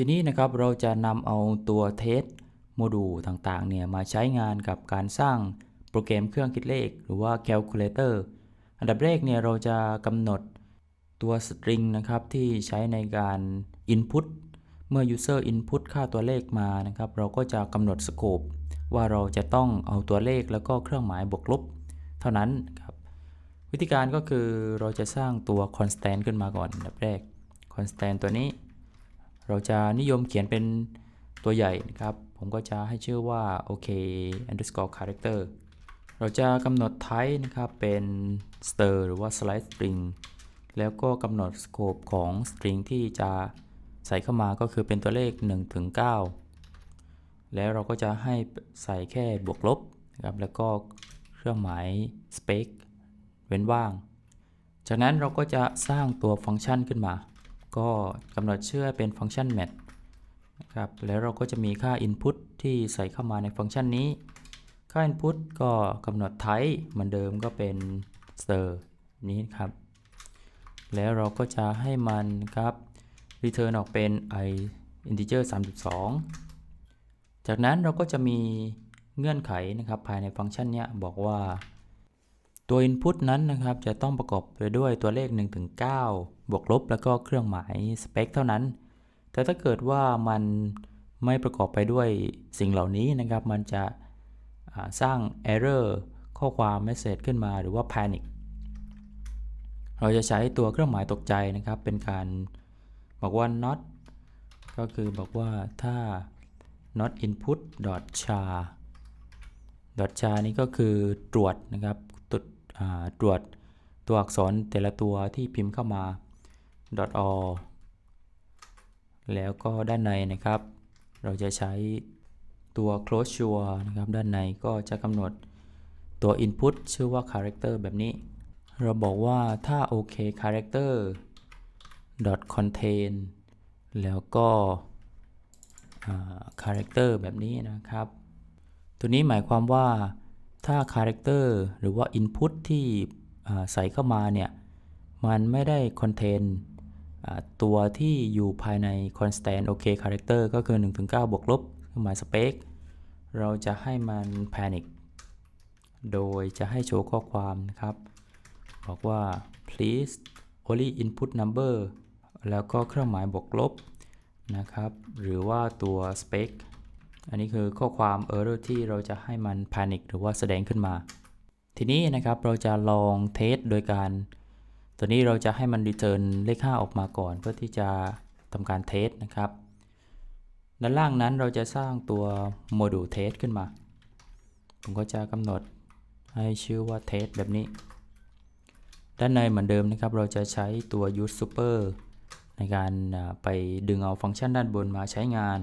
ทีนี้นะครับเราจะนำเอาตัวเทสโมดูลต่างๆเนี่ยมาใช้งานกับการสร้างโปรแกรมเครื่องคิดเลข หรือว่า calculator อันดับแรกเนี่ยเราจะกำหนดตัว string นะครับที่ใช้ในการ input เมื่อ user input ค่าตัวเลขมานะครับ เราก็จะกำหนด scope ว่าเราจะต้องเอาตัวเลขแล้วก็เครื่องหมายบวกลบ เท่านั้นครับ วิธีการก็คือเราจะสร้างตัว constant ขึ้นมาก่อนอันดับแรก constant ตัวนี้ เราจะนิยมเขียนเป็นตัวใหญ่นะครับ ผมก็จะให้ชื่อว่า OK underscore character เราจะกำหนด type นะครับเป็น stir หรือว่า slide string แล้วก็กำหนด scope ของ string ที่จะใส่เข้ามาก็คือเป็นตัวเลข1ถึง9แล้วเราก็จะให้ใส่แค่บวกลบนะครับ แล้วก็เครื่องหมาย space เว้นว่าง จากนั้นเราก็จะสร้างตัวฟังก์ชันขึ้นมา ก็กำหนดชื่อเป็นฟังก์ชัน match นะครับแล้วเราก็จะมีค่า input ที่ใส่เข้ามาในฟังก์ชันนี้ ค่า input ก็กำหนด type เหมือนเดิมก็เป็น stir นี้ครับ แล้วเราก็จะให้มันครับ return ออกเป็น i integer 32 จากนั้นเราก็จะมีเงื่อนไขนะครับภายในฟังก์ชันเนี้ยบอกว่า ตัว input นั้นนะครับจะต้องประกอบไปด้วยตัวเลข1ถึง9บวกลบ แล้วก็เครื่องหมาย spec เท่านั้น แต่ถ้าเกิดว่ามันไม่ประกอบไปด้วยสิ่งเหล่านี้นะครับ มันจะสร้าง error ข้อความ message ขึ้นมาหรือว่า panic เราจะใช้ตัวเครื่องหมายตกใจนะครับ เป็นการบอกว่า not ก็คือบอกว่าถ้า not input char char นี้ก็คือตรวจนะครับ ตรวจอ่าตรวจตัวอักษรแต่ละตัวที่พิมพ์เข้ามา .all แล้วก็ด้านในนะครับ เราจะใช้ตัว closure นะครับ ด้านในก็จะกำหนดตัว input ชื่อว่า character แบบนี้ เราบอกว่าถ้า OK character dot contain แล้วก็อ่า character แบบนี้นะครับ ตัวนี้หมายความว่า ถ้า character หรือว่า input ที่ใส่เข้ามาเนี่ย มันไม่ได้ contain อ่าตัวที่อยู่ภายใน constant OK character ก็คือ 1-9 บวกลบเครื่องหมาย space เราจะให้มัน panic โดยจะให้โชว์ข้อความนะครับ บอกว่า please only input number แล้วก็เครื่องหมายบวกลบนะครับ หรือว่าตัว spec อันนี้คือข้อความ error ที่เราจะให้มัน panic หรือว่าแสดงขึ้นมา ทีนี้นะครับเราจะลองเทสโดยการ ตัวนี้เราจะให้มัน return เลข 5 ออกมาก่อน เพื่อที่จะทำการเทสนะครับ ด้านล่างนั้นเราจะสร้างตัว module test ขึ้นมา ผมก็จะกำหนดให้ชื่อว่า test แบบนี้ ด้านในเหมือนเดิมนะครับ เราจะใช้ตัว use super ในการไปดึงเอาฟังก์ชันด้านบนมาใช้งาน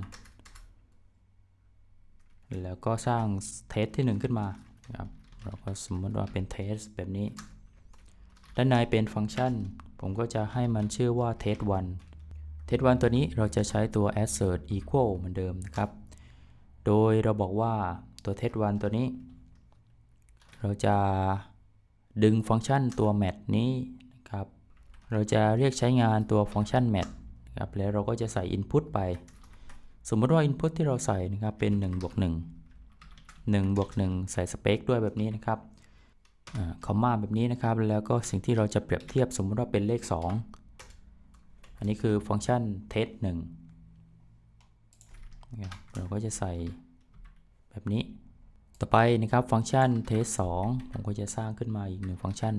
แล้วก็สร้างเทสที่ 1 ขึ้นมาครับเราก็สมมติว่าเป็นเทสแบบนี้ ด้านในเป็นฟังก์ชัน ผมก็จะให้มันชื่อว่า test 1 test 1ตัวนี้เราจะใช้ตัว assert equal เหมือนเดิมนะครับ โดยเราบอกว่าตัว test 1ตัวนี้ เราจะดึงฟังก์ชันตัว math นี้นะครับ เราจะเรียกใช้งานตัวฟังก์ชัน math ครับแล้วเราก็จะใส่ input ไป สมมติว่า input ที่เราใส่นะครับเป็น1บวก1 1บวก1ใส่ space ด้วยแบบนี้นะครับคอมมาแบบนี้นะครับ แล้วก็สิ่งที่เราจะเปรียบเทียบสมมติว่าเป็นเลข 2 อันนี้คือฟังก์ชัน test 1นะครับเราก็จะใส่แบบนี้ ต่อไปนะครับฟังก์ชัน test 2ผมก็จะสร้างขึ้นมาอีกหนึ่งฟังก์ชัน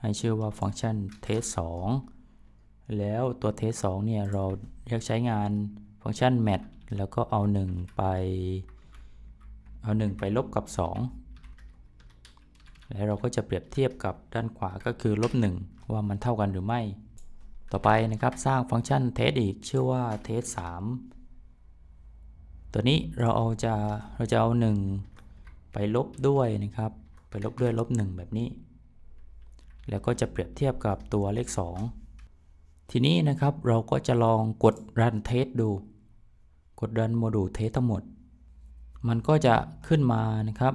ให้ชื่อว่าฟังก์ชัน test 2แล้วตัว test 2เนี่ยเราเรียกใช้งาน ฟังก์ชัน match แล้วก็เอา 1 ไป เอา 1 ไปลบกับ 2 แล้วเราก็จะเปรียบเทียบกับด้านขวาก็คือลบ 1 ว่ามันเท่ากันหรือไม่ ต่อไปนะครับสร้างฟังก์ชัน test อีกชื่อว่า test 3ตัวนี้เราเอาจะเราจะเอา 1 ไปลบด้วยนะครับ ไปลบด้วยลบ 1 แบบนี้ แล้วก็จะเปรียบเทียบกับตัวเลข 2 ทีนี้นะครับเราก็จะลองกด run test ดู กด run โมดูล test ทั้งหมด มันก็จะขึ้นมานะครับ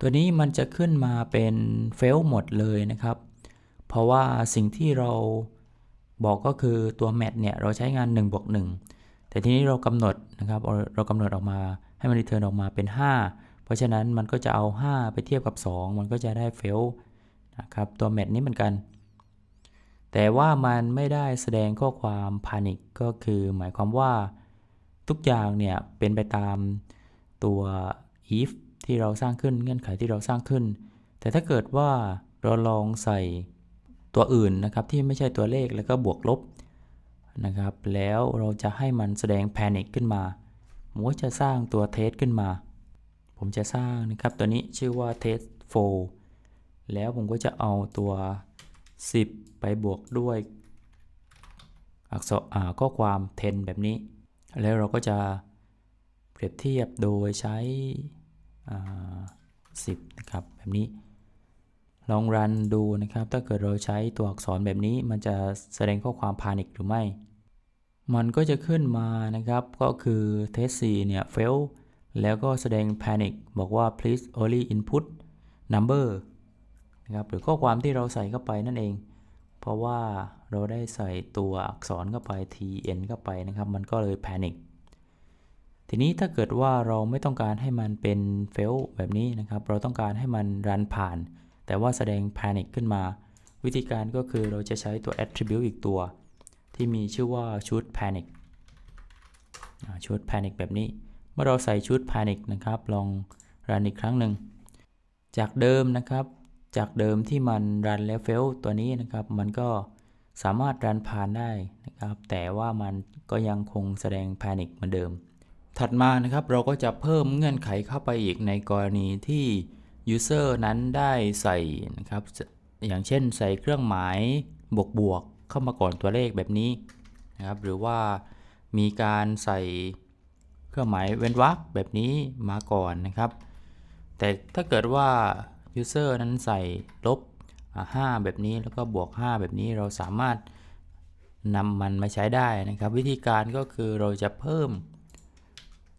ตัวนี้มันจะขึ้นมาเป็น fail หมดเลยนะครับ เพราะว่าสิ่งที่เราบอกก็คือตัว match เนี่ยเราใช้งาน1บวก1แต่ทีนี้เรากำหนดนะครับเราเรากำหนดออกมาให้มัน return ออกมาเป็น 5 เพราะฉะนั้นมันก็จะเอา 5 ไปเทียบกับ 2 มันก็จะได้ fail นะครับตัว match นี้เหมือนกัน แต่ว่ามันไม่ได้แสดงข้อความ panic ก็คือหมายความว่า ทุกอย่างเนี่ยเป็นไปตามตัว if ที่เราสร้างขึ้นเงื่อนไขที่เราสร้างขึ้น แต่ถ้าเกิดว่าเราลองใส่ตัวอื่นนะครับที่ไม่ใช่ตัวเลขแล้วก็บวกลบนะครับ แล้วเราจะให้มันแสดง panic ขึ้นมาผมก็จะสร้างตัว test ขึ้นมา ผมจะสร้างนะครับตัวนี้ชื่อว่า test 4แล้วผมก็จะเอาตัว 10 ไปบวกด้วย อักษรข้อความ 10 แบบนี้ แล้วเราก็จะเปรียบเทียบโดยใช้ 10 นะครับ แบบนี้ ลองรันดูนะครับ ถ้าเกิดเราใช้ตัวอักษรแบบนี้ มันจะแสดงข้อความ panic หรือไม่ มันก็จะขึ้นมานะครับ ก็คือ test 4เนี่ย fail แล้วก็แสดง panic บอกว่า please only input number นะครับ หรือข้อความที่เราใส่เข้าไปนั่นเอง เพราะว่า เราได้ใส่ตัวอักษรเข้าไป tn เข้าไปนะครับ มันก็เลย panic ทีนี้ถ้าเกิดว่าเราไม่ต้องการให้มันเป็น fail แบบนี้นะครับ เราต้องการให้มันรันผ่าน แต่ว่าแสดง panic ขึ้นมา วิธีการก็คือเราจะใช้ตัว attribute อีกตัว ที่มีชื่อว่าชุด panic ชุด panic แบบนี้ เมื่อเราใส่ชุด panic นะครับ ลองรันอีกครั้งหนึ่ง จากเดิมนะครับ จากเดิมที่มันรันแล้ว fail ตัวนี้นะครับ มันก็ สามารถรันผ่านได้นะครับ แต่ว่ามันก็ยังคงแสดง panic เหมือนเดิม ถัดมานะครับเราก็จะเพิ่มเงื่อนไขเข้าไปอีกในกรณีที่ user นั้นได้ใส่นะครับ อย่างเช่นใส่เครื่องหมายบวกบวกๆเข้ามาก่อนตัวเลขแบบนี้นะครับ หรือว่ามีการใส่เครื่องหมายเว้นวรรคแบบนี้มาก่อนนะครับ แต่ถ้าเกิดว่า user นั้นใส่ลบ 5 แบบนี้แล้วก็บวก 5 แบบนี้เราสามารถนำมันมาใช้ได้นะครับ วิธีการก็คือเราจะเพิ่ม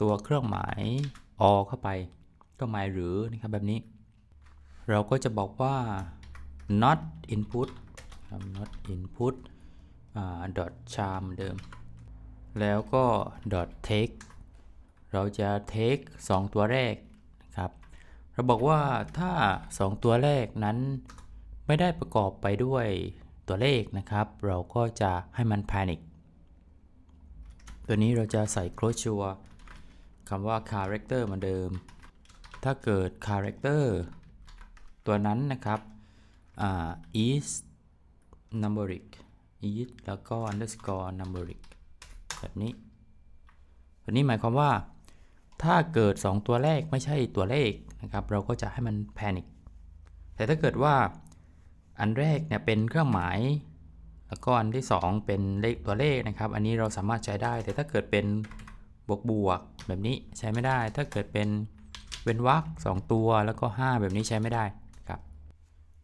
ตัวเครื่องหมาย o เข้าไปเครื่องหมายหรือนะครับแบบนี้ เราก็จะบอกว่า not input not input dot charm เดิม แล้วก็ dot take เราจะ take 2 ตัวแรกนะครับ เราบอกว่าถ้า 2 ตัวแรกนั้น ไม่ได้ประกอบไปด้วยตัวเลขนะครับ เราก็จะให้มัน panic ตัวนี้เราจะใส่ closure คำว่า character เหมือนเดิม ถ้าเกิด character ตัวนั้นนะครับอ่า is numeric is แล้วก็ underscore numeric แบบนี้แบบนี้หมายความว่า ถ้าเกิด 2 ตัวแรกไม่ใช่ตัวเลขนะครับ เราก็จะให้มัน panic แต่ถ้าเกิดว่า อันแรกเนี่ยเป็นเครื่องหมาย แล้วก็อันที่ 2 เป็นเลขตัวเลขนะครับ อันนี้เราสามารถใช้ได้ แต่ถ้าเกิดเป็นบวกบวกแบบนี้ใช้ไม่ได้ ถ้าเกิดเป็นเว้นวรรค2ตัวแล้วก็ 5 แบบนี้ใช้ไม่ได้ครับ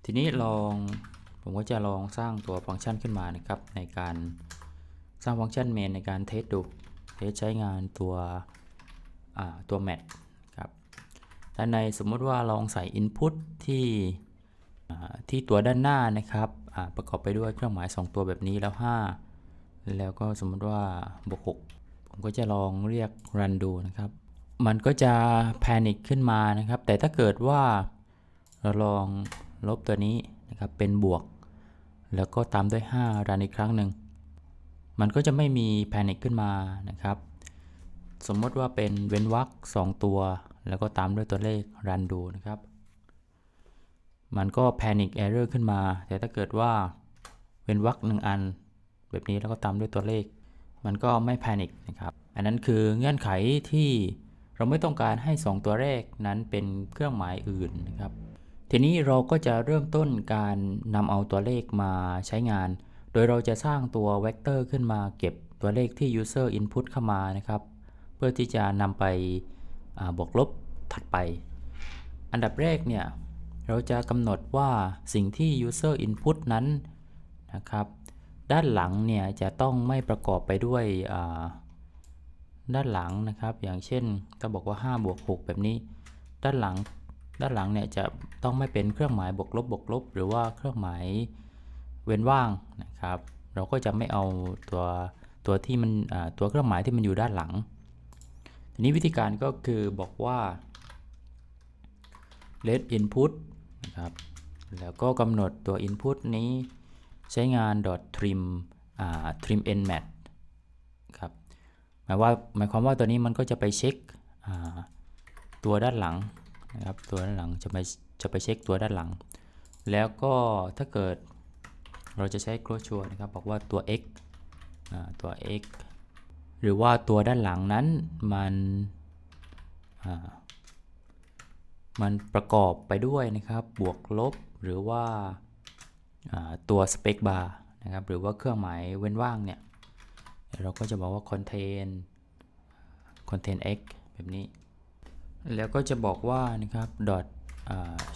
ทีนี้ลองผมก็จะลองสร้างตัวฟังก์ชันขึ้นมานะครับ ในการสร้างฟังก์ชัน main ในการเทสดูเทสใช้งานตัวตัว match ครับด้านในสมมติว่าลองใส่ input ที่ ที่ตัวด้านหน้านะครับประกอบไปด้วยเครื่องหมาย 2 ตัวแบบนี้แล้ว 5 แล้วก็สมมติว่าบวก6ผมก็จะลองเรียก run ดูนะครับ มันก็จะ panic ขึ้นมานะครับ แต่ถ้าเกิดว่าเราลองลบตัวนี้นะครับเป็นบวก แล้วก็ตามด้วย5รันอีกครั้งหนึ่งมันก็จะไม่มี panic ขึ้นมานะครับ สมมติว่าเป็นเว้นวรรค2ตัว แล้วก็ตามด้วยตัวเลขรันดูนะครับ มันก็ panic error ขึ้นมา แต่ถ้าเกิดว่าเว้นวรรคหนึ่งอัน แบบนี้แล้วก็ตามด้วยตัวเลข มันก็ไม่ panic นะครับ อันนั้นคือเงื่อนไขที่เราไม่ต้องการให้ 2 ตัวแรกนั้นเป็นเครื่องหมายอื่นนะครับ ทีนี้เราก็จะเริ่มต้นการนำเอาตัวเลขมาใช้งาน โดยเราจะสร้างตัวเวกเตอร์ขึ้นมาเก็บตัวเลขที่ user input เข้ามานะครับ เพื่อที่จะนำไปบวกลบถัดไป อันดับแรกเนี่ย เราจะกำหนดว่าสิ่งที่ user input นั้นนะครับ ด้านหลังเนี่ยจะต้องไม่ประกอบไปด้วยด้านหลังนะครับ อย่างเช่นถ้าบอกว่า5บวก6แบบนี้ ด้านหลังด้านหลังเนี่ยจะต้องไม่เป็นเครื่องหมายบวกลบบวกลบ หรือว่าเครื่องหมายเว้นว่างนะครับ เราก็จะไม่เอาตัวตัวที่มันตัวเครื่องหมายที่มันอยู่ด้านหลังทีนี้วิธีการก็คือบอกว่า let input นะครับ แล้วก็กำหนดตัว input นี้ใช้งาน .trim trim n mat ครับหมายว่าหมายความว่าตัวนี้มันก็จะไปเช็คตัวด้านหลังนะครับตัวด้านหลังจะไปจะไปเช็คตัวด้านหลัง แล้วก็ถ้าเกิดเราจะใช้ closure นะครับบอกว่าตัว x อ่าตัว x หรือว่าตัวด้านหลังนั้นมัน มันประกอบไปด้วยนะครับ บวกลบหรือว่าาตัว spec bar นะครับ หรือว่าเครื่องหมายเว้นว่างเนี่ย เราก็จะบอกว่า contain contain x แบบนี้ แล้วก็จะบอกว่านะครับ dot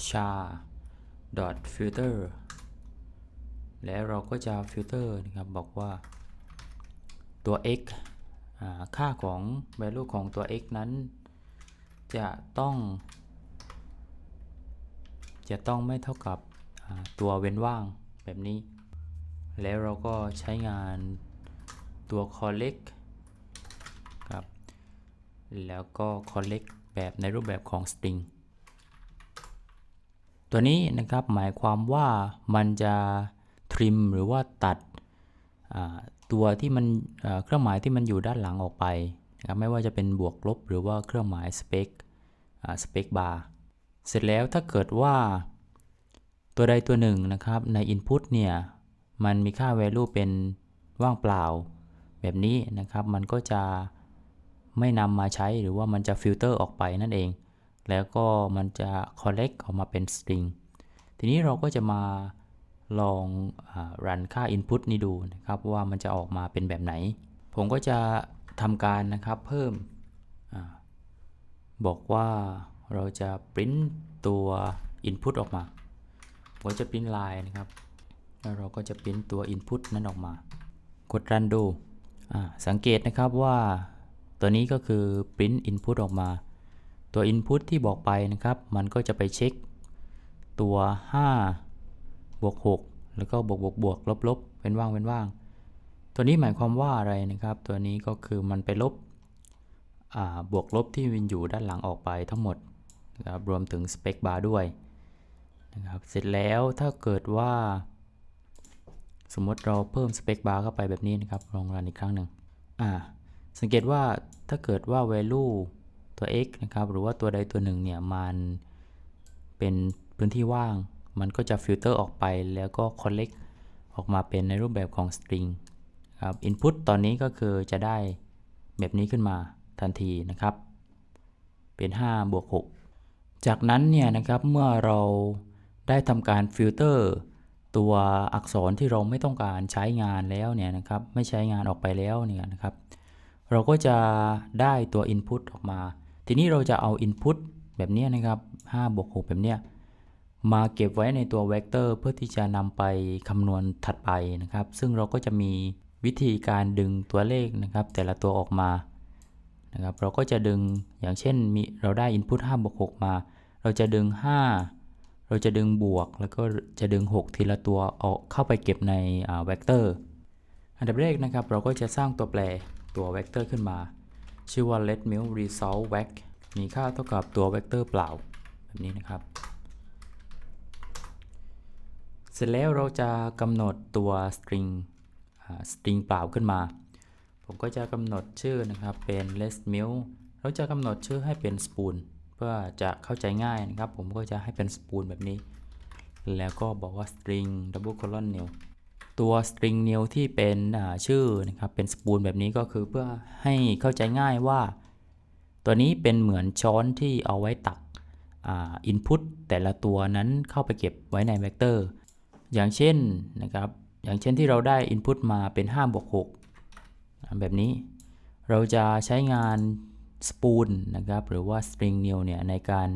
char dot filter แล้วเราก็จะ filter นะครับ บอกว่าตัว x ค่าของ value ของตัว x นั้น จะต้อง จะต้องไม่เท่ากับตัวเว้นว่างแบบนี้ แล้วเราก็ใช้งานตัว collect ครับ แล้วก็ collect แบบในรูปแบบของ string ตัวนี้นะครับหมายความว่ามันจะ trim หรือว่าตัดตัวที่มันเครื่องหมายที่มันอยู่ด้านหลังออกไปนะครับไม่ว่าจะเป็นบวกลบหรือว่าเครื่องหมาย spec อ่า spec bar เสร็จแล้วถ้าเกิดว่า ตัวใดตัวหนึ่งนะครับใน input เนี่ย มันมีค่า value เป็นว่างเปล่า แบบนี้นะครับมันก็จะไม่นำมาใช้หรือว่ามันจะ filter ออกไปนั่นเอง แล้วก็มันจะ collect ออกมาเป็น string ทีนี้เราก็จะมาลองอรันค่า input นี้ดูนะครับว่ามันจะออกมาเป็นแบบไหน ผมก็จะทำการนะครับเพิ่มอบอกว่า เราจะ print ตัว input ออกมาผมก็จะ print line นะครับ แล้วเราก็จะ print ตัว input นั้นออกมา กด run ดูสังเกตนะครับว่าตัวนี้ก็คือ print input ออกมา ตัว input ที่บอกไปนะครับ มันก็จะไปเช็ค ตัว 5 บวก 6 แล้วก็บวกบวกบวกลบลบเป็นว่างเป็นว่าง ตัวนี้หมายความว่าอะไรนะครับ ตัวนี้ก็คือมันไปลบ บวกลบที่มันอยู่ด้านหลังออกไปทั้งหมด นะครับรวมถึง spec bar ด้วยนะครับเสร็จแล้วถ้าเกิดว่าสมมติเราเพิ่ม spec bar เข้าไปแบบนี้นะครับ ลองรันอีกครั้งหนึ่งอ่าสังเกตว่าถ้าเกิดว่า value ตัว x นะครับ หรือว่าตัวใดตัวหนึ่งเนี่ย มันเป็นพื้นที่ว่าง มันก็จะฟิลเตอร์ออกไปแล้วก็ collect ออกมาเป็นในรูปแบบของ string ครับ input ตอนนี้ก็คือจะได้แบบนี้ขึ้นมาทันทีนะครับ เป็น 5 บวก 6 จากนั้นเนี่ยนะครับเมื่อเราได้ทำการฟิลเตอร์ตัวอักษรที่เราไม่ต้องการใช้งานแล้วเนี่ยนะครับไม่ใช้งานออกไปแล้วเนี่ยนะครับ เราก็จะได้ตัว Input ออกมา ทีนี้เราจะเอา Input แบบนี้นะครับ5บวก6แบบเนี้ยมาเก็บไว้ในตัวเวกเตอร์เพื่อที่จะนำไปคำนวณถัดไปนะครับ ซึ่งเราก็จะมีวิธีการดึงตัวเลขนะครับ แต่ละตัวออกมา นะครับเราก็จะดึงอย่างเช่นมีเราได้ Input 5บวก6มา เราจะดึง 5 เราจะดึงบวก แล้วก็จะดึง 6 ทีละตัวเอาเข้าไปเก็บในเวกเตอร์อันดับแรกนะครับเราก็จะสร้างตัวแปรตัวเวกเตอร์ขึ้นมา ชื่อว่า let m i l result vec มีค่าเท่ากับตัวเวกเตอร์เปล่าแบบนี้นะครับ เสร็จแล้วเราจะกำหนดตัว string string เปล่าขึ้นมา ผมก็จะกำหนดชื่อนะครับเป็น let m i l เราจะกำหนดชื่อให้เป็น spoon เพื่อจะเข้าใจง่ายนะครับ ผมก็จะให้เป็น spoon แบบนี้ แล้วก็บอกว่า string double colon new ตัว string new ที่เป็นชื่อนะครับเป็น spoon แบบนี้ก็คือเพื่อให้เข้าใจง่ายว่า ตัวนี้เป็นเหมือนช้อนที่เอาไว้ตักอ่า input แต่ละตัวนั้นเข้าไปเก็บไว้ในเวกเตอร์ อย่างเช่นนะครับ อย่างเช่นที่เราได้ input มาเป็น5บวก6 แบบนี้เราจะใช้งาน spoon นะครับหรือว่า string new เนี่ยในการ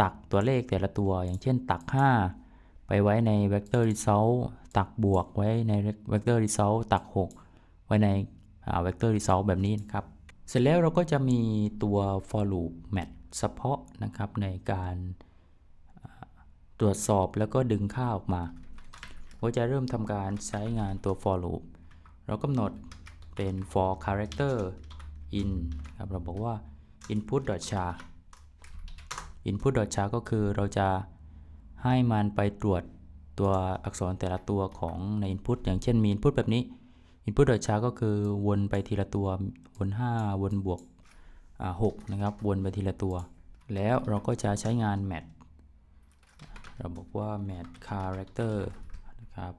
ตักตัวเลขแต่ละตัว อย่างเช่นตัก 5 ไปไว้ใน vector result ตักบวกไว้ใน vector result ตัก 6 ไว้ใน vector result แบบนี้นะครับ เสร็จแล้วเราก็จะมีตัว for loop match เฉพาะนะครับในการตรวจสอบแล้วก็ดึงค่าออกมา ก็จะเริ่มทำการใช้งานตัว for loop เรากำหนด เป็น for character in ครับเราบอกว่า input char input char ก็คือเราจะให้มันไปตรวจตัวอักษรแต่ละตัวของใน input อย่างเช่นมี input แบบนี้ input char ก็คือวนไปทีละตัววน 5 วนบวกอ่า6นะครับ วนไปทีละตัว แล้วเราก็จะใช้งาน match เราบอกว่า match character นะครับ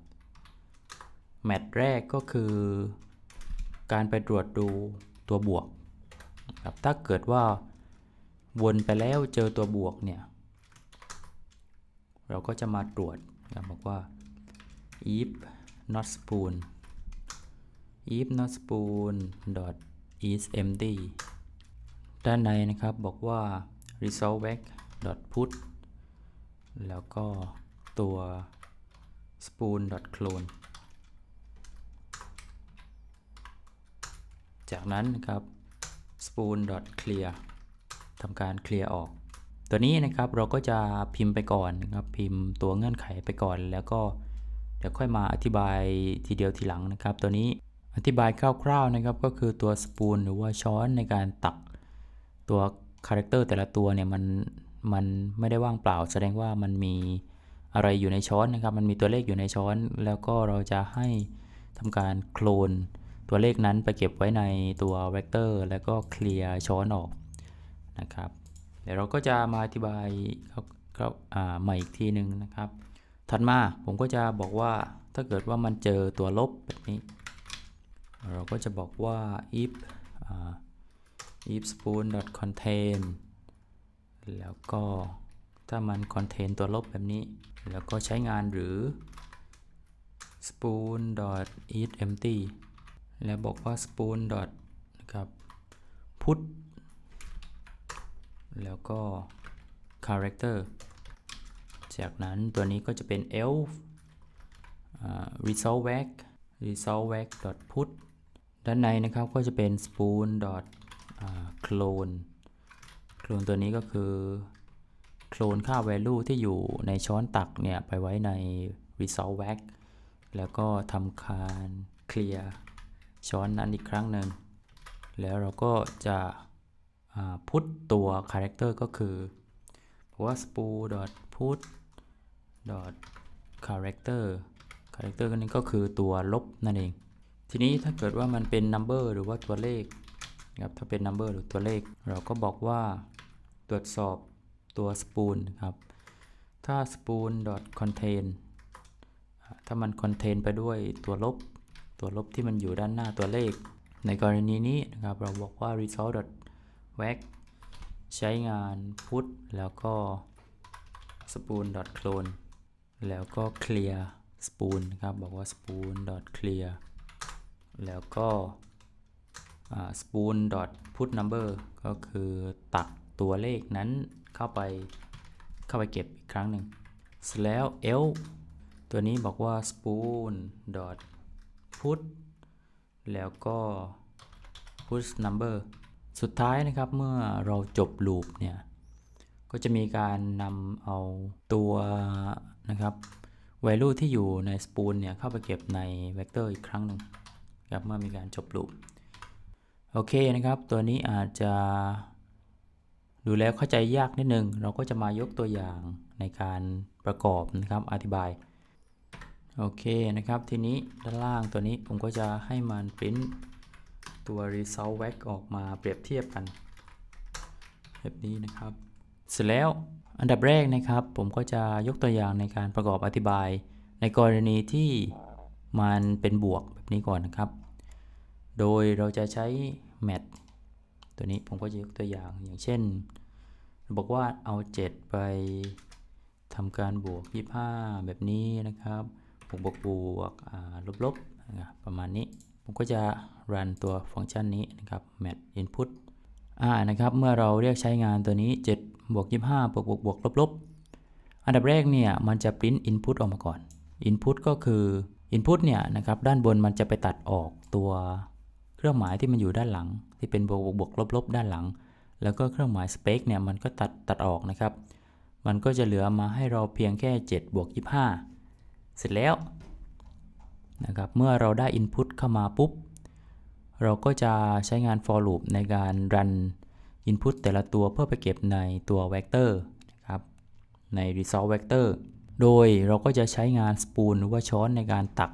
แมตช์แรกก็คือ การไปตรวจดูตัวบวกครับถ้าเกิดว่าวนไปแล้วเจอตัวบวกเนี่ย เราก็จะมาตรวจนะครับบอกว่า if not spoon if not spoon dot is empty ด้านในนะครับบอกว่า result back dot put แล้วก็ตัว spoon dot clone จากนั้นนะครับ spoon dot clear ทำการเคลียร์ออก ตัวนี้นะครับเราก็จะพิมพ์ไปก่อนนะครับพิมพ์ตัวเงื่อนไขไปก่อน แล้วก็เดี๋ยวค่อยมาอธิบายทีเดียวทีหลังนะครับ ตัวนี้อธิบายคร่าวๆนะครับก็คือตัวสปูนหรือว่าช้อนในการตักตัวคาแรคเตอร์แต่ละตัวเนี่ยมันมันไม่ได้ว่างเปล่า แสดงว่ามันมีอะไรอยู่ในช้อนนะครับ มันมีตัวเลขอยู่ในช้อน แล้วก็เราจะให้ทำการโคลน ตัวเลขนั้นไปเก็บไว้ในตัวเวกเตอร์แล้วก็เคลียร์ช้อนออกนะครับ เดี๋ยวเราก็จะมาอธิบายครับอ่าใหม่อีกทีหนึ่งนะครับ ถัดมาผมก็จะบอกว่าถ้าเกิดว่ามันเจอตัวลบแบบนี้ เราก็จะบอกว่า if if spoon dot contain แล้วก็ถ้ามัน contain ตัวลบแบบนี้ แล้วก็ใช้งานหรือ spoon dot is empty แล้วบอกว่า spoon dot นะครับ put แล้วก็ character จากนั้นตัวนี้ก็จะเป็น elf result back result back dot put ด้านในนะครับก็จะเป็น spoon dot clone clone ตัวนี้ก็คือโคลนค่า value ที่อยู่ในช้อนตักเนี่ย ไปไว้ใน result back แล้วก็ทำการเคลียร์ ช้อนนั้นอีกครั้งหนึ่ง แล้วเราก็จะพุทตัว character ก็คือเพราะว่า spool dot put dot character character นี้ก็คือตัวลบนั่นเอง ทีนี้ถ้าเกิดว่ามันเป็น number หรือว่าตัวเลขครับถ้าเป็น number หรือตัวเลข เราก็บอกว่าตรวจสอบตัว spoon ครับถ้า spoon dot contain ถ้ามัน contain ไปด้วยตัวลบ ตัวลบที่มันอยู่ด้านหน้าตัวเลข ในกรณีนี้นะครับเราบอกว่า result dot wag ใช้งาน put แล้วก็ spoon dot clone แล้วก็ clear spoon นะครับบอกว่า spoon dot clear แล้วก็ spoon dot put number ก็คือตักตัวเลขนั้นเข้าไปเข้าไปเก็บอีกครั้งหนึ่งแล้ว l ตัวนี้บอกว่า spoon dot put แล้วก็ put number สุดท้ายนะครับเมื่อเราจบ loop เนี่ย ก็จะมีการนำเอาตัวนะครับ value ที่อยู่ใน spoon เนี่ย เข้าไปเก็บใน vector อีกครั้งหนึ่งครับเมื่อมีการจบ loop โอเคนะครับ ตัวนี้อาจจะดูแล้วเข้าใจยากนิดนึง เราก็จะมายกตัวอย่างในการประกอบนะครับ อธิบาย โอเคนะครับ ทีนี้ด้านล่างตัวนี้ผมก็จะให้มัน print ตัว result back ออกมาเปรียบเทียบกันแบบนี้นะครับ เสร็จแล้วอันดับแรกนะครับ ผมก็จะยกตัวอย่างในการประกอบอธิบาย ในกรณีที่มันเป็นบวกแบบนี้ก่อนนะครับ โดยเราจะใช้ mat ตัวนี้ผมก็จะยกตัวอย่างอย่างเช่น บอกว่าเอา 7 ไปทำการบวก 25 แบบนี้นะครับ บวกบวกบวกลบลบนะประมาณนี้ ผมก็จะ run ตัวฟังก์ชันนี้นะครับ match input อ่านะครับ เมื่อเราเรียกใช้งานตัวนี้ 7 บวก 25 บวกบวกบวกลบลบอันดับแรกเนี่ย มันจะ print input ออกมาก่อน input ก็คือ input เนี่ยนะครับ ด้านบนมันจะไปตัดออกตัวเครื่องหมายที่มันอยู่ด้านหลัง ที่เป็นบวกบวกบวกลบลบด้านหลัง แล้วก็เครื่องหมาย space เนี่ย มันก็ตัดตัดออกนะครับ มันก็จะเหลือมาให้เราเพียงแค่ 7 บวก 25 เสร็จแล้วนะครับเมื่อเราได้ input เข้ามาปุ๊บ เราก็จะใช้งาน for loop ในการ run input แต่ละตัวเพื่อไปเก็บในตัว vector นะครับใน result vector โดยเราก็จะใช้งาน spoon หรือว่าช้อนในการตัก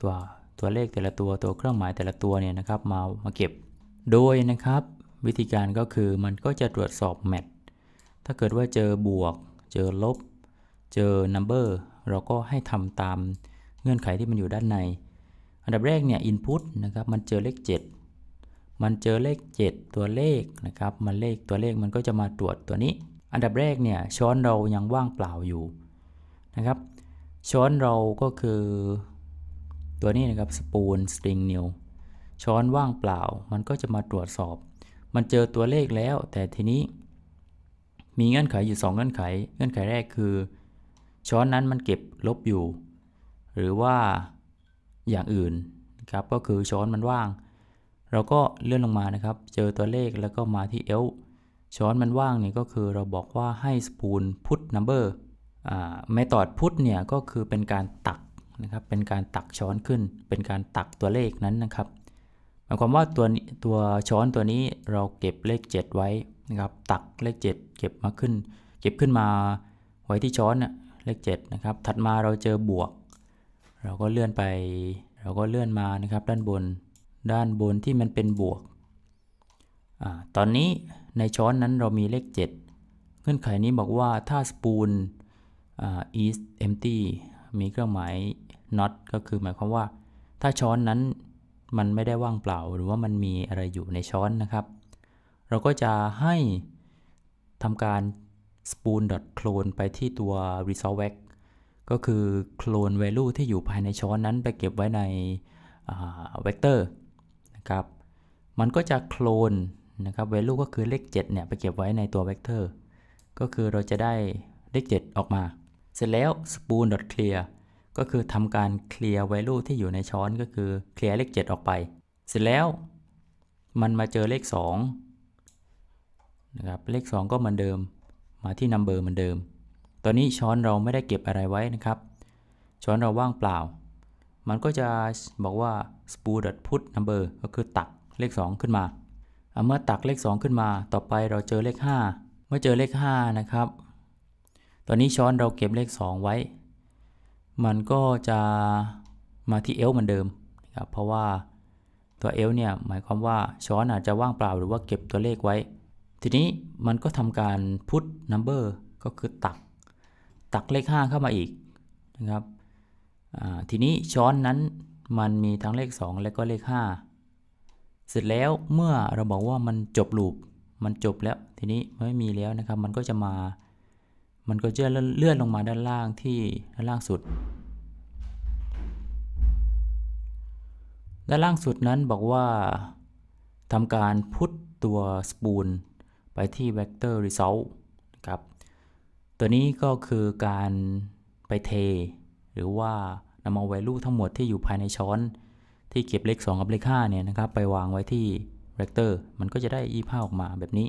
ตัวตัวเลขแต่ละตัวตัวเครื่องหมายแต่ละตัวเนี่ยนะครับมามาเก็บ โดยนะครับวิธีการก็คือมันก็จะตรวจสอบ match ถ้าเกิดว่าเจอบวก เจอลบ เจอ number เราก็ให้ทำตามเงื่อนไขที่มันอยู่ด้านใน อันดับแรกเนี่ย input นะครับ มันเจอเลข 7 มันเจอเลข 7 ตัวเลขนะครับ มันเลขตัวเลขมันก็จะมาตรวจตัวนี้ อันดับแรกเนี่ย ช้อนเรายังว่างเปล่าอยู่นะครับ ช้อนเราก็คือตัวนี้นะครับ spoon string new ช้อนว่างเปล่า มันก็จะมาตรวจสอบ มันเจอตัวเลขแล้ว แต่ทีนี้ มีเงื่อนไขอยู่ 2 เงื่อนไข เงื่อนไขแรกคือ ช้อนนั้นมันเก็บลบอยู่ หรือว่าอย่างอื่นครับก็คือช้อนมันว่าง เราก็เลื่อนลงมานะครับ เจอตัวเลขแล้วก็มาที่ else ช้อนมันว่างนี่ก็คือเราบอกว่าให้ spoon put number อ่า method put เนี่ยก็คือเป็นการตักนะครับเป็นการตักช้อนขึ้น เป็นการตักตัวเลขนั้นนะครับหมายความว่าตัวนี้ตัวช้อนตัวนี้เราเก็บเลข 7 ไว้นะครับ ตักเลข 7 เก็บมาขึ้น เก็บขึ้นมาไว้ที่ช้อนนะ เลข7นะครับ ถัดมาเราเจอบวก เราก็เลื่อนไป เราก็เลื่อนมานะครับด้านบน ด้านบนที่มันเป็นบวกอตอนนี้ในช้อนนั้นเรามีเลข 7 เงื่อนไขนี้บอกว่าถ้า spoon อ่า is empty มีเครื่องหมาย not ก็คือหมายความว่า ถ้าช้อนนั้นมันไม่ได้ว่างเปล่าหรือว่ามันมีอะไรอยู่ในช้อนนะครับ เราก็จะให้ทำการ spoon clone ไปที่ตัว result vec ก็คือโคลน value ที่อยู่ภายในช้อนนั้นไปเก็บไว้ในเวกเตอร์นะครับ มันก็จะโคลนนะครับ value ก็คือเลข 7 เนี่ย ไปเก็บไว้ในตัวเวกเตอร์ ก็คือเราจะได้เลข 7 ออกมา เสร็จแล้ว spoon clear ก็คือทำการ clear value ที่อยู่ในช้อนก็คือ clear เลข 7 ออกไป เสร็จแล้วมันมาเจอเลข 2 นะครับ เลข 2 ก็เหมือนเดิม มาที่ number เหมือนเดิม ตอนนี้ช้อนเราไม่ได้เก็บอะไรไว้นะครับ ช้อนเราว่างเปล่า มันก็จะบอกว่า spoon put number ก็คือตักเลข 2 ขึ้นมาอะเมื่อตักเลข 2 ขึ้นมา ต่อไปเราเจอเลข 5 เมื่อเจอเลข 5 นะครับ ตอนนี้ช้อนเราเก็บเลข 2 ไว้ มันก็จะมาที่ L เหมือนเดิมนะครับ เพราะว่าตัว L เนี่ยหมายความว่าช้อนอาจจะว่างเปล่าหรือว่าเก็บตัวเลขไว้ ทีนี้มันก็ทำการ put number ก็คือตัก ตักเลข 5 เข้ามาอีกนะครับทีนี้ช้อนนั้นมันมีทั้งเลข 2 และก็เลข 5 เสร็จแล้วเมื่อเราบอกว่ามันจบลูปมันจบแล้ว ทีนี้ไม่มีแล้วนะครับ มันก็จะมา มันก็จะเลื่อนลงมาด้านล่างที่ด้านล่างสุด ด้านล่างสุดนั้นบอกว่าทำการพุทตัว spoon ไปที่ vector result นะครับ ตัวนี้ก็คือการไปเท หรือว่านำเอา value ทั้งหมดที่อยู่ภายในช้อน ที่เก็บเลข 2 กับเลข5เนี่ยนะครับ ไปวางไว้ที่ vector มันก็จะได้ยี่ห้าออกมาแบบนี้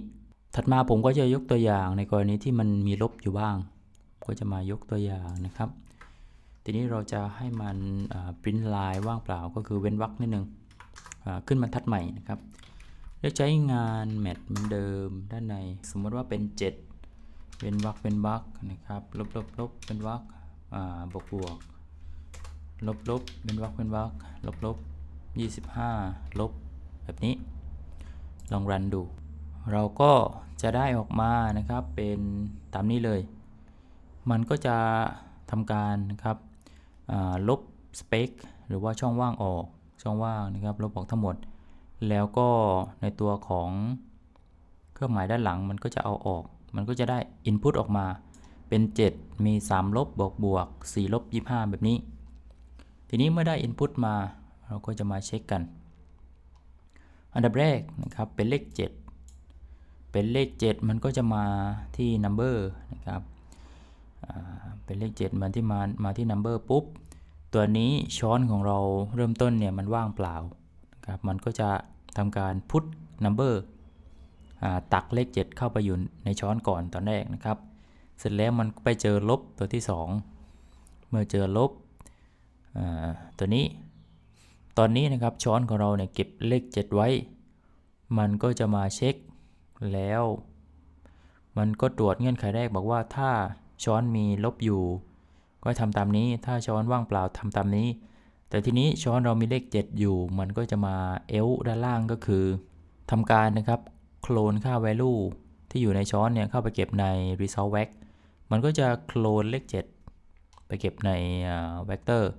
ถัดมาผมก็จะยกตัวอย่างในกรณีที่มันมีลบอยู่บ้าง ก็จะมายกตัวอย่างนะครับ ทีนี้เราจะให้มันปริ้นลายว่างเปล่าก็คือเว้นวรรคนิดนึงขึ้นบรรทัดใหม่นะครับ เลือกใช้งานแมทเหมือนเดิมด้านใน สมมติว่าเป็น 7 เว้นวรรคเว้นวรรคนะครับ ลบลบลบเป็นวรรคบวกบวกลบลบเป็นวรรคเป็นวรรคลบลบ25 ลบ แบบนี้ ลองรันดู เราก็จะได้ออกมานะครับเป็นตามนี้เลย มันก็จะทำการนะครับลบสเปคหรือว่าช่องว่างออกช่องว่างนะครับลบออกทั้งหมด แล้วก็ในตัวของเครื่องหมายด้านหลังมันก็จะเอาออก มันก็จะได้ Input ออกมาเป็น 7 มี 3 ลบบวกบวก4ลบ25 แบบนี้ ทีนี้เมื่อได้ Input มาเราก็จะมาเช็คกัน อันดับแรกนะครับเป็นเลข 7 เป็นเลข 7 มันก็จะมาที่ number นะครับเป็นเลข 7 มันที่มามาที่ number ปุ๊บ ตัวนี้ช้อนของเราเริ่มต้นเนี่ยมันว่างเปล่านะครับมันก็จะ ทำการ put number ตักเลข 7 เข้าไปอยู่ในช้อนก่อนตอนแรกนะครับ เสร็จแล้วมันไปเจอลบตัวที่ 2 เมื่อเจอลบตัวนี้ ตอนนี้นะครับช้อนของเราเนี่ยเก็บเลข 7 ไว้ มันก็จะมาเช็คแล้ว มันก็ตรวจเงื่อนไขแรกบอกว่าถ้าช้อนมีลบอยู่ ก็ทำตามนี้ ถ้าช้อนว่างเปล่าทำตามนี้ แต่ทีนี้ช้อนเรามีเลข 7 อยู่ มันก็จะมาเอลด้านล่างก็คือทำการนะครับโคลนค่า value ที่อยู่ในช้อนเนี่ยเข้าไปเก็บใน result vec มันก็จะโคลนเลข 7 ไปเก็บในเวกเตอร์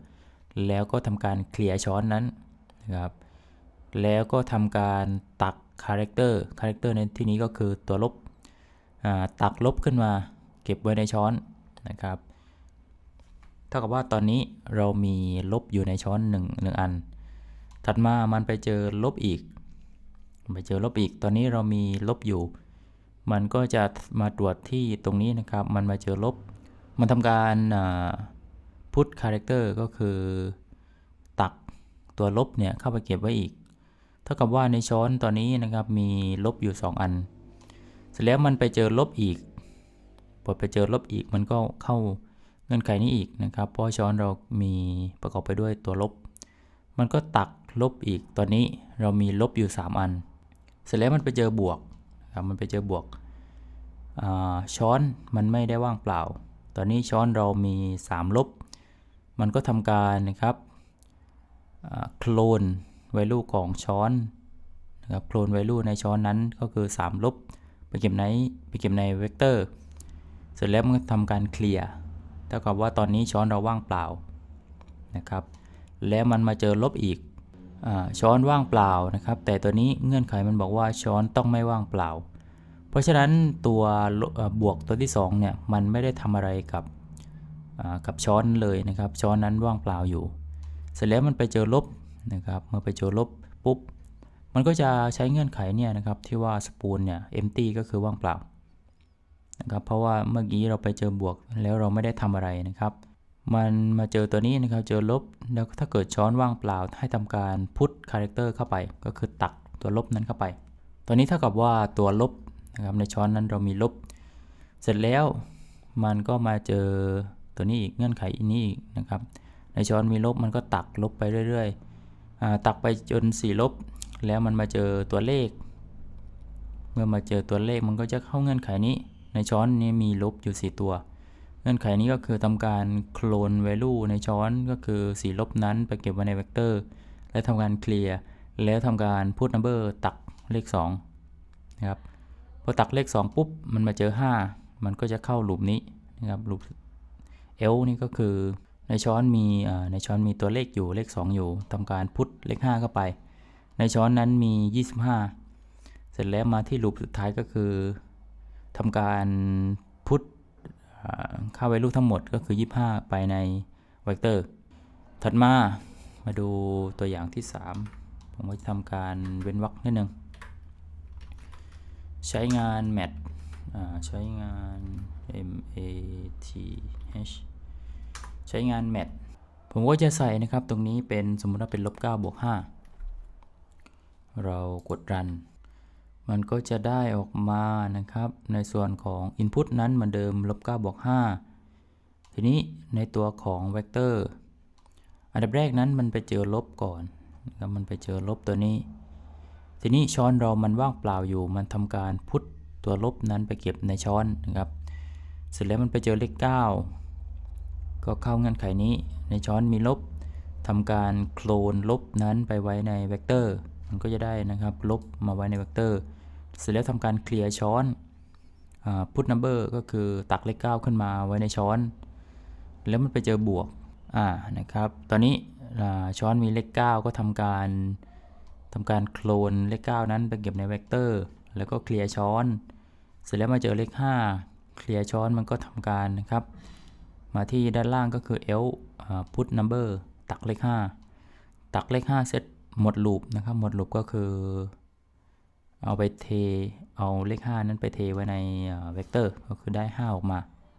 แล้วก็ทำการเคลียร์ช้อนนั้นนะครับ แล้วก็ทำการตักคาแรคเตอร์คาแรคเตอร์ในที่นี้ก็คือตัวลบตักลบขึ้นมา เก็บไว้ในช้อนนะครับ ท่ากับว่าตอนนี้เรามีลบอยู่ในช้อน1 1อัน ถัดมามันไปเจอลบอีก ไปเจอลบอีก ตอนนี้เรามีลบอยู่ มันก็จะมาตรวจที่ตรงนี้นะครับ มันมาเจอลบ มันทำการพุทคาแรคเตอร์ก็คือ ตักตัวลบเนี่ยเข้าไปเก็บไว้อีก เท่ากับว่าในช้อนตอนนี้นะครับมีลบอยู่ 2 อัน เสร็จแล้วมันไปเจอลบอีก พอไปเจอลบอีกมันก็เข้า เงื่อนไขนี้อีกนะครับ เพราะช้อนเรามีประกอบไปด้วยตัวลบ มันก็ตักลบอีก ตอนนี้เรามีลบอยู่ 3 อัน เสร็จแล้วมันไปเจอบวกครับมันไปเจอบวก ช้อนมันไม่ได้ว่างเปล่า ตอนนี้ช้อนเรามี 3 ลบ มันก็ทำการนะครับโคลน value ของช้อนนะครับโคลน value ในช้อนนั้นก็คือ 3 ลบ ไปเก็บในไปเก็บในเวกเตอร์ เสร็จแล้วมันก็ทำการเคลียร์ ท่ากับว่าตอนนี้ช้อนเราว่างเปล่านะครับ แล้วมันมาเจอลบอีกอช้อนว่างเปล่านะครับ แต่ตัวนี้เงื่อนไขมันบอกว่าช้อนต้องไม่ว่างเปล่า เพราะฉะนั้นตัวบวกตัวที่2เนี่ยมันไม่ได้ทำอะไรกับกับช้อนเลยนะครับ ช้อนนั้นว่างเปล่าอยู่ เสร็จแล้วมันไปเจอลบนะครับเมื่อไปเจอลบปุ๊บมันก็จะใช้เงื่อนไขเนี่ยนะครับที่ว่าสปูลเนี่ย empty ก็คือว่างเปล่า นะครับ เพราะว่าเมื่อกี้เราไปเจอบวกแล้วเราไม่ได้ทำอะไรนะครับ มันมาเจอตัวนี้นะครับ เจอลบ แล้วถ้าเกิดช้อนว่างเปล่าให้ทำการพุทคาแรคเตอร์เข้าไป ก็คือตักตัวลบนั้นเข้าไป ตอนนี้เท่ากับว่าตัวลบนะครับในช้อนนั้นเรามีลบ เสร็จแล้วมันก็มาเจอตัวนี้อีกเงื่อนไขอีนี้อีกนะครับ ในช้อนมีลบมันก็ตักลบไปเรื่อยๆตักไปจน 4 ลบ แล้วมันมาเจอตัวเลข เมื่อมาเจอตัวเลขมันก็จะเข้าเงื่อนไขนี้ ในช้อนนี้มีลบอยู่ 4 ตัว เงื่อนไขนี้ก็คือทำการโคลน value ในช้อนก็คือ4ลบนั้นไปเก็บไว้ในเวกเตอร์ และทำการเคลียร์แล้วทำการ put number ตักเลข2นะครับพอตักเลข 2 ปุ๊บ มันมาเจอ 5 มันก็จะเข้าหลูปนี้นะครับหลูป L นี่ก็คือในช้อนมีในช้อนมีตัวเลขอยู่เลข 2 อยู่ทำการพุทเลข 5 เข้าไป ในช้อนนั้นมี 25 เสร็จแล้วมาที่ลูปสุดท้ายก็คือ ทำการพุทค่า value ทั้งหมดก็คือ 25 ไปในเวกเตอร์ ถัดมามาดูตัวอย่างที่ 3 ผมก็จะทำการเว้นวรรคนิดนึง ใช้งาน mat ใช้งาน m a t h ใช้งาน mat ผมก็จะใส่นะครับตรงนี้เป็นสมมติว่าเป็นลบ9บวก5เรากดรัน มันก็จะได้ออกมานะครับ ในส่วนของ Input นั้นเหมือนเดิมลบ9บวก5ทีนี้ในตัวของ Vector อันดับแรกนั้นมันไปเจอลบก่อนนะครับมันไปเจอลบตัวนี้ ทีนี้ช้อนเรามันว่างเปล่าอยู่ มันทำการพุทตัวลบนั้นไปเก็บในช้อนนะครับ เสร็จแล้วมันไปเจอเลข 9 ก็เข้าเงื่อนไขนี้ในช้อนมีลบทำการโคลนลบนั้นไปไว้ในเวกเตอร์ มันก็จะได้นะครับลบมาไว้ในเวกเตอร์ เสร็จแล้วทำการเคลียร์ช้อนพุทนัมเบอร์ก็คือตักเลข9ขึ้นมาไว้ในช้อน แล้วมันไปเจอบวกอ่านะครับ ตอนนี้ช้อนมีเลข9ก็ทำการทำการโคลนเลข9นั้นไปเก็บในเวกเตอร์ แล้วก็เคลียร์ช้อน เสร็จแล้วมาเจอเลข 5 เคลียร์ช้อนมันก็ทำการนะครับ มาที่ด้านล่างก็คือ l put number ตักเลข 5 ตักเลข 5 เสร็จหมดลูปนะครับ หมดลูปก็คือ เอาไปเทเอาเลข 5 นั้นไปเทไว้ในเวกเตอร์ก็คือได้ 5 ออกมา